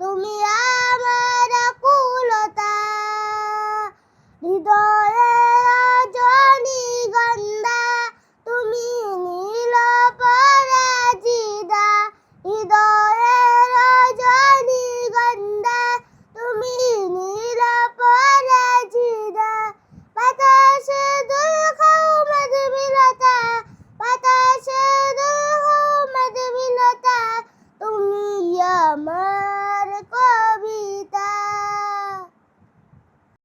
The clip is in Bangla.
তুমি আমার কুলতা হৃদয়